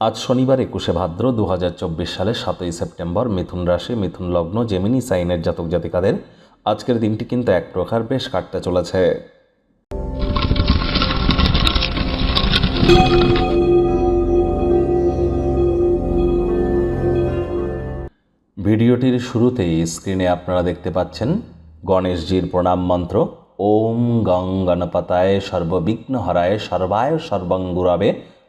আজ শনিবার একুশে ভাদ্র দু হাজার চব্বিশ সালের সাতই সেপ্টেম্বর মিথুন রাশি, মিথুন লগ্ন, জেমিনি, সাইনের জাতক জাতিকাদের আজকের দিনটি কিন্তু এক প্রকার বেশ কাটতে চলেছে। ভিডিওটির শুরুতেই স্ক্রিনে আপনারা দেখতে পাচ্ছেন গণেশজির প্রণাম মন্ত্র, ওম গং গণপতায় সর্ববিঘ্ন হরায় সর্বায় সর্বাঙ্গুরাবে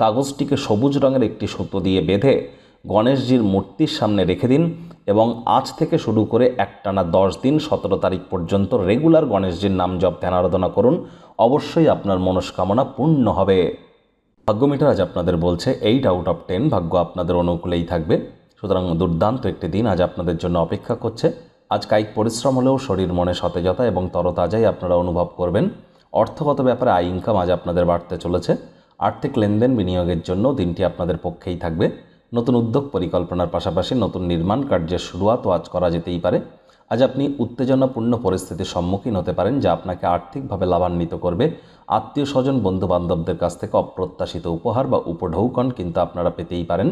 কাগজটিকে সবুজ রঙের একটি সুতো দিয়ে বেঁধে গণেশজির মূর্তির সামনে রেখে দিন এবং আজ থেকে শুরু করে একটানা দশ দিন সতেরো তারিখ পর্যন্ত রেগুলার গণেশজির নাম জপ, ধ্যান আরাধনা করুন। অবশ্যই আপনার মনস্কামনা পূর্ণ হবে। ভাগ্যমিটার আজ আপনাদের বলছে, এইট আউট অফ টেন ভাগ্য আপনাদের অনুকূলেই থাকবে। সুতরাং দুর্দান্ত একটি দিন আজ আপনাদের জন্য অপেক্ষা করছে। আজ কায়িক পরিশ্রম হলেও শরীর মনে সতেজতা এবং তরতাজাই আপনারা অনুভব করবেন। অর্থগত ব্যাপারে আয়, ইনকাম আজ আপনাদের বাড়তে চলেছে। আর্থিক লেনদেন বিনিয়োগের জন্য দিনটি আপনাদের পক্ষেই থাকবে। নতুন উদ্যোগ পরিকল্পনার পাশাপাশি নতুন নির্মাণ কার্যের শুরুয়াতও আজ করা যেতেই পারে। আজ আপনি উত্তেজনাপূর্ণ পরিস্থিতির সম্মুখীন হতে পারেন, যা আপনাকে আর্থিকভাবে লাভান্বিত করবে। আত্মীয় স্বজন বন্ধু বান্ধবদের কাছ থেকে অপ্রত্যাশিত উপহার বা উপঢৌকন কিন্তু আপনারা পেতেই পারেন।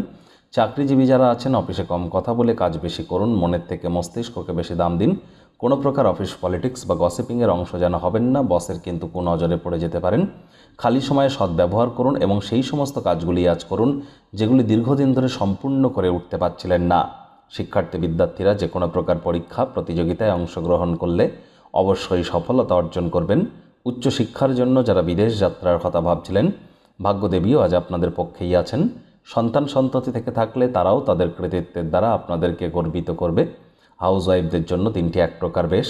চাকরিজীবী যারা আছেন, অফিসে কম কথা বলে কাজ বেশি করুন, মনের থেকে মস্তিষ্ককে বেশি দাম দিন। কোনো প্রকার অফিস পলিটিক্স বা গসিপিংয়ের অংশ যেন হবেন না, বসের কিন্তু নজরে পড়ে যেতে পারেন। খালি সময়ে সদ্ব্যবহার করুন এবং সেই সমস্ত কাজগুলি আজ করুন, যেগুলি দীর্ঘদিন ধরে সম্পূর্ণ করে উঠতে পারছিলেন না। শিক্ষার্থী বিদ্যার্থীরা যে কোনো প্রকার পরীক্ষা, প্রতিযোগিতায় অংশগ্রহণ করলে অবশ্যই সফলতা অর্জন করবেন। উচ্চশিক্ষার জন্য যারা বিদেশ যাত্রার কথা ভাবছিলেন, ভাগ্যদেবীও আজ আপনাদের পক্ষেই আছেন। সন্তান সন্ততি থেকে থাকলে তারাও তাদের কৃতিত্বের দ্বারা আপনাদেরকে গর্বিত করবে। হাউস ওয়াইফদের জন্য দিনটি এক প্রকার বেশ,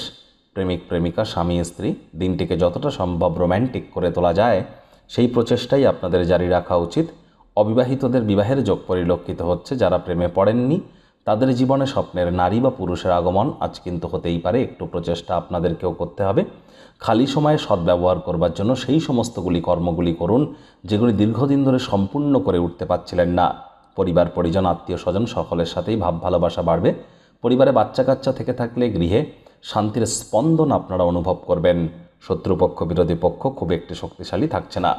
প্রেমিক প্রেমিকা, স্বামী স্ত্রী। দিনটিকে যতটা সম্ভব রোম্যান্টিক করে তোলা যায়, সেই প্রচেষ্টাই আপনাদের জারি রাখা উচিত। অবিবাহিতদের বিবাহের যোগ পরিলক্ষিত হচ্ছে যারা প্রেমে পড়েননি। তাদের জীবনে স্বপ্নের নারী বা পুরুষের আগমন আজ কিন্তু হতেই পারে, একটু প্রচেষ্টা আপনাদেরকেও করতে হবে। খালি সময়ে সদ্ব্যবহার করবার জন্য সেই সমস্তগুলি কর্মগুলি করুন, যেগুলি দীর্ঘদিন ধরে সম্পূর্ণ করে উঠতে পারছিলেন না। পরিবার, পরিজন আত্মীয় স্বজন সকলের সাথেই ভাব ভালোবাসা বাড়বে। পরিবারে বাচ্চা কাচ্চা থেকে থাকলে গৃহে শান্তির স্পন্দন আপনারা অনুভব করবেন। শত্রুপক্ষ, বিরোধী পক্ষ খুব একটি শক্তিশালী থাকছে না।